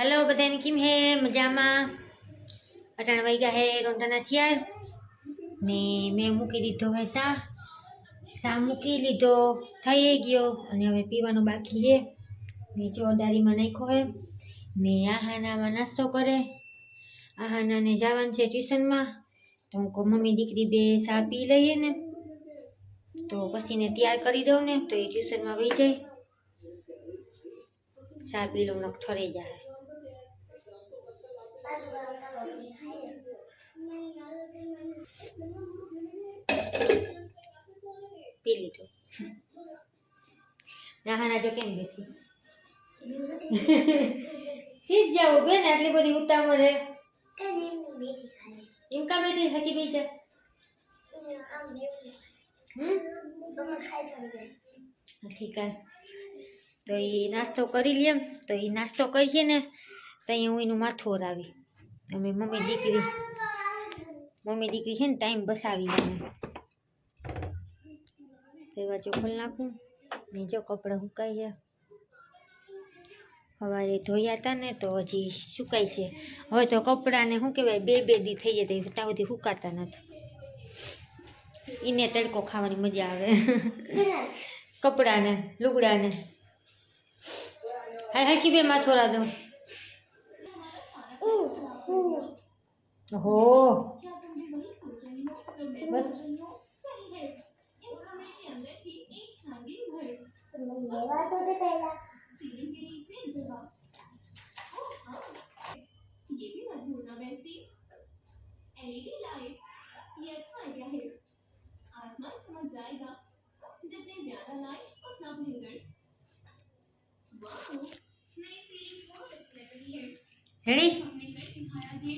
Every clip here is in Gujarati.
હેલો બધાને કેમ હે? મજામાં? અટાણા વાગ્યા હે રોંઢાના શિયાળ. ને મેં મૂકી દીધો હે સા સા મૂકી લીધો, થઈ ગયો. અને હવે પીવાનું બાકી છે મેં જો ડાળીમાં નાખ્યો હે. ને આહાનામાં નાસ્તો કરે. આહાનાને જવાનું છે ટ્યુશનમાં. તો હું કહું, મમ્મી, દીકરી બે સા પી લઈએ ને. તો પછી ને તૈયાર કરી દઉં ને, તો એ ટ્યુશનમાં વહી જાય. શા પી લઉં ઠરી જાય. પી લીધું. રાહાના જો કેમ બેઠી? સીધ જાવ બેન આટલી બધી ઉતાવળ હે. એમ કા બેઠી, હકી બીજા હમ? ઠીક તો એ નાસ્તો કરી લે તો એ નાસ્તો કરીએ ને, તો હું એનું માથું ઓરાવી અમે મમ્મી દીકરી મમ્મી દીકરી છે ને ટાઈમ બસાવી અમે તેવા ચોખલ નાખું ને જો કપડાં સુકાઈ ગયા. સવારે ધોયા હતા ને તો હજી સુકાય છે. હવે તો કપડાને શું કહેવાય, બે બે દી થઈ જાય ત્યાં સુધી સુકાતા નથી. એને તડકો ખાવાની મજા આવે. કપડાને, લુગડાને. હા હાય કી બે માથોરા દઉં હો બસ ये भी मत भूलना बेस्टी एलईडी लाइट ये अच्छा आइडिया है आसमान चमक जाएगा जितनी ज्यादा लाइट उतना बेहतर वाह नई सीरीज बहुत अच्छी लग रही है રેડી हमने कर दिखाया जी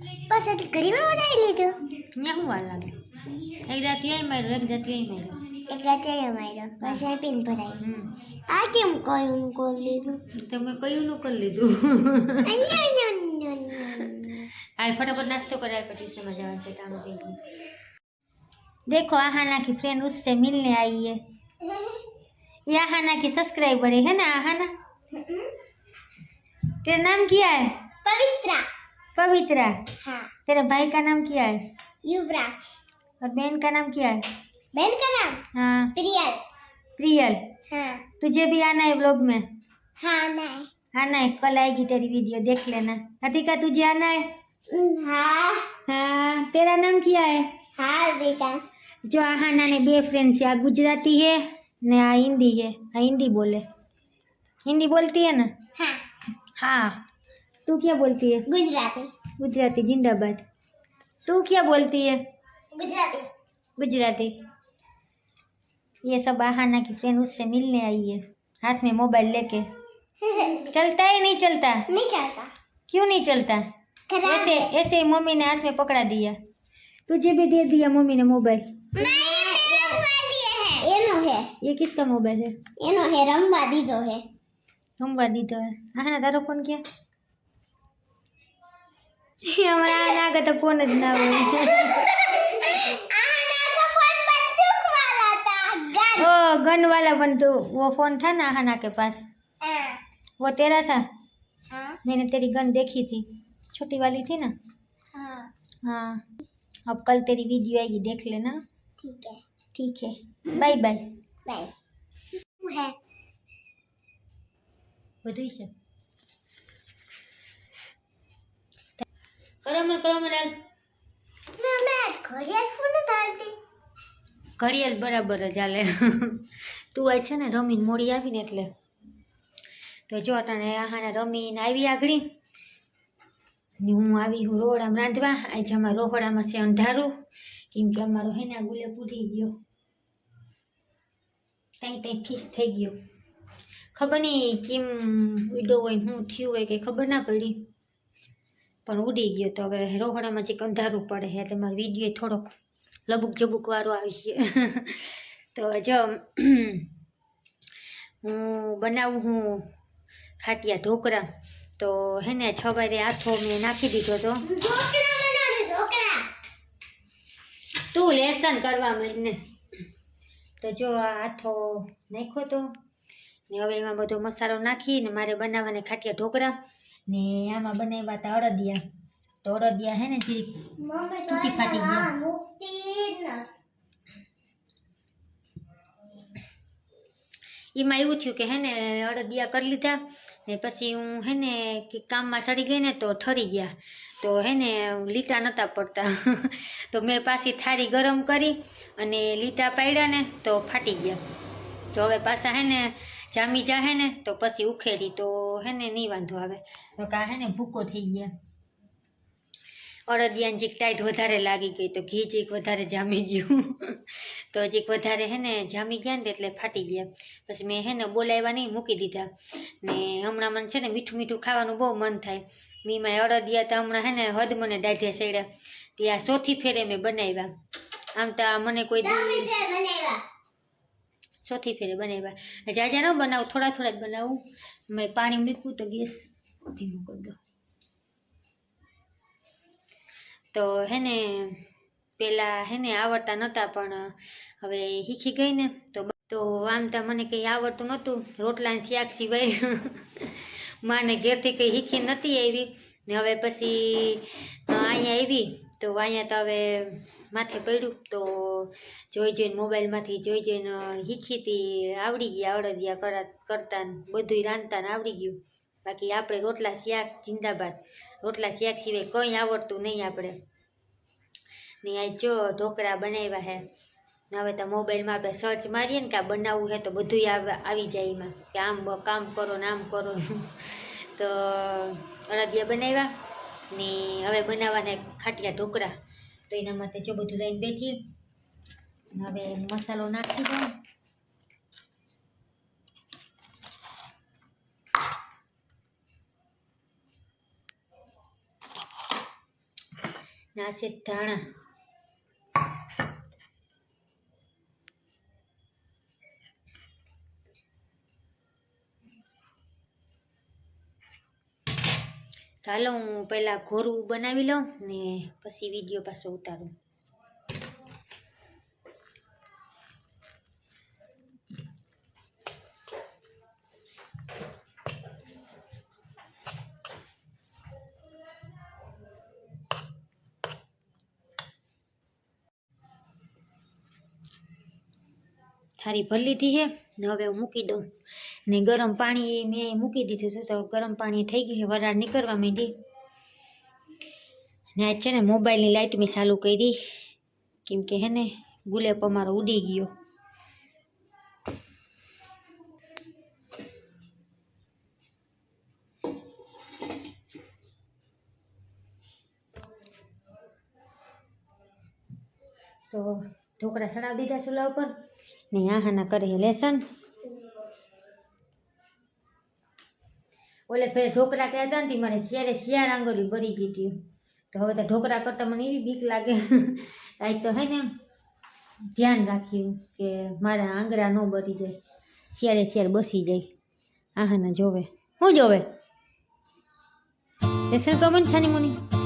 लेकिन પછી ઘડીમાં બનાવી લીધું ત્યાં શું વાર લાગે એક જાતિ અહીં માર્યો એક જાતિ અહીં માર્યો એક રાતે અમારો પછી પિન ભરાઈ હમ આ કેમ કર્યું કરી લીધું તમે કયું નું કરી લીધું હાલ ફટાફટ નાસ્તો કરાય પછી ટ્યુશનમાં જવાનું છે કામ થઈ ગયું देखो आहाना की फ्रेंड उससे मिलने आई है ये आहाना की सब्सक्राइबर है ना आहाना तेरा नाम क्या है પવિત્રા पवित्रा हाँ। तेरे भाई का नाम क्या है? युवराज। और बहन का नाम क्या है? बहन का नाम? हाँ। प्रियल। प्रियल। हाँ। तुझे भी आना है ब्लॉग में? हाँ आना है। आना है कल आएगी तेरी वीडियो देख लेना। हतिका तुझे आना है? हाँ। हाँ। तेरा नाम क्या है? हार्दिका जो आहाना ने बेफ्रेंड फ्रेंड गुजराती है? नया हिंदी है। हिंदी बोले। हिंदी बोलती है ना? हाँ। हाँ। तू क्या बोलती है गुजराती गुजराती जिंदाबाद तू क्या बोलती है गुजराती गुजराती ये सब आहाना की फ्रेंड उससे मिलने आई है हाथ में मोबाइल लेके चलता है नहीं चलता नहीं चलता क्यों नहीं चलता खराब ऐसे है। ऐसे ही मम्मी ने हाथ में पकड़ा दिया तुझे भी दे दिया मम्मी ने मोबाइल એનો હે ये किसका मोबाइल है એનો હે રમવા દીધો હે રમવા દીધો હે આના તારો ફોન ક્યાં હમણાં આના આગળ તો ફોન જ ના હોય આના કો ફોન બંદૂક વાલા था गन ओ गन वाला बंदूक वो फोन था ना आहाना के पास हाँ वो तेरा था हाँ मैंने तेरी गन देखी थी छोटी वाली थी ना हाँ हाँ अब कल तेरी वीडियो आएगी देख लेना ठीक है ठीक है बाय बाय बाय है બધું છે કરમલ કરમલ હાલ ઘડિયાળ ઘડિયાળ બરાબર જ ચાલે તું આ છે ને રમીને મોડી આવીને એટલે. તો જો અટાણે આહાને રમીને આવી આગળી. ને હું આવી હું રોહડામાં રાંધવા. આજે અમારા રોહડામાં છે અંધારું. કેમ કે અમારો હેના ગુલે પૂરી ગયો. ત્યાં ત્યાં ફીસ થઈ ગયો. ખબર નહીં કેમ ઉડો હોય શું થયું હોય કંઈ ખબર ના પડી. પણ ઉડી ગયો તો હવે રોહણામાં જે અંધારું પડે એટલે મારો વીડિયો થોડોક લબુક જબુક વાળો આવી ગયો. તો જો હું બનાવું હું ખાટિયા ઢોકળા. તો હે ને છવારે હાથો મેં નાખી દીધો તો. તું લેસન કરવા મને તો જો આ હાથો નાખ્યો તો ને હવે એમાં બધો મસાલો નાખીને મારે બનાવવાને ખાટિયા ઢોકળા. ને આમાં બનાવ્યા હતા અડદિયા. તો અડદિયા હે ને જે તૂટી ફાટી ગયા. એમાં એવું થયું કે હે ને અડદિયા કરી લીધા ને પછી હું હે ને કામમાં સડી ગઈ ને તો ઠરી ગયા. તો હે ને લીટા નહોતા પડતા. તો મેં પાછી થાળી ગરમ કરી અને લીટા પાડ્યા ને તો ફાટી ગયા. તો હવે પાછા હે ને જામી જા હે ને, તો પછી ઉખેડી તો હે ને નહીં વાંધો આવે. તો કા હે ને ભૂકો થઈ ગયા. અડદિયાની જીક ટાઈટ વધારે લાગી ગઈ, તો ઘી જીક વધારે જામી ગયું. તો જીક વધારે હે ને જામી ગયા ને એટલે ફાટી ગયા. પછી મેં હે ને બોલાવ્યા નહીં, મૂકી દીધા. ને હમણાં મને છે ને મીઠું મીઠું ખાવાનું બહુ મન થાય. મેં અડદિયા તો હમણાં હે ને હદ મને દાઢે સડ્યા ત્યાં ચોથી ફેરે મેં બનાવ્યા. આમ તો મને કોઈ દી બનાવ્યા? ચોથી ફેરે બનાવ્યા. જાજા ન બનાવું, થોડા થોડા જ બનાવું. મેં પાણી મૂક્યું તો ગેસ ધીમો કરી દો. તો હે ને પહેલાં હે ને આવડતા નહોતા પણ હવે શીખી ગઈ ને તો તો આમ તો મને કંઈ આવડતું નહોતું. રોટલાને શાક સિવાય માને ઘેરથી કંઈ શીખી નથી આવી. ને હવે પછી અહીંયા આવી. તો અહીંયા તો હવે માથે પડ્યું તો જોઈ જોઈને મોબાઈલમાંથી જોઈ જોઈને શીખીતી આવડી ગયા, અડદિયા કરા, કરતા બધુંય રાંધતા આવડી ગયું. બાકી આપણે રોટલા, શાક, જિંદાબાદ. રોટલા, શાક સિવાય કંઈ આવડતું નહીં આપણે. ને આ જો ઢોકળા બનાવ્યા હે. હવે તો મોબાઈલમાં આપણે સર્ચ મારીએ ને કે આ બનાવવું હે તો બધુંય આવી જાય એમાં. કે આમ કામ કરો ને આમ કરો. તો અડદિયા બનાવ્યા ને હવે બનાવવાના ખાટિયા ઢોકળા. તો એના માટે જો બધું લઈને બેઠી. હવે મસાલો નાખી દઉં. ના છે ધાણા. હાલો હું પહેલાં ઘોરું બનાવી લઉં ને પછી વીડિયો પાછો ઉતારું. થાળી ભરી લીધી છે. ને હવે હું મૂકી દઉં. ને ગરમ પાણી મેં મૂકી દીધું હતું તો ગરમ પાણી થઈ ગયું છે, વરાળ નીકળવા માંડી. ને આજ છે ને મોબાઈલની લાઇટ મેં ચાલુ કરી, કેમ કે હે ને ગુલેપ અમારો ઉડી ગયો. તો ઢોકળા સડાવી દીધા ચૂલા ઉપર. ને આહાના કરે લેસન. ઓલે ફેર ઢોકળા કહેતા હતા ને મને શિયારે શિયાળ આંગળી ભરી ગઈ હતી તો હવે તો ઢોકળા કરતાં મને એવી બીક લાગે. આજ તો હે ને ધ્યાન રાખ્યું કે મારા આંગળા ન બરી જાય. શિયારે શિયાળ બસી જાય. આહાના જોવે. શું જોવે? દર્શન કમન છાની મુની?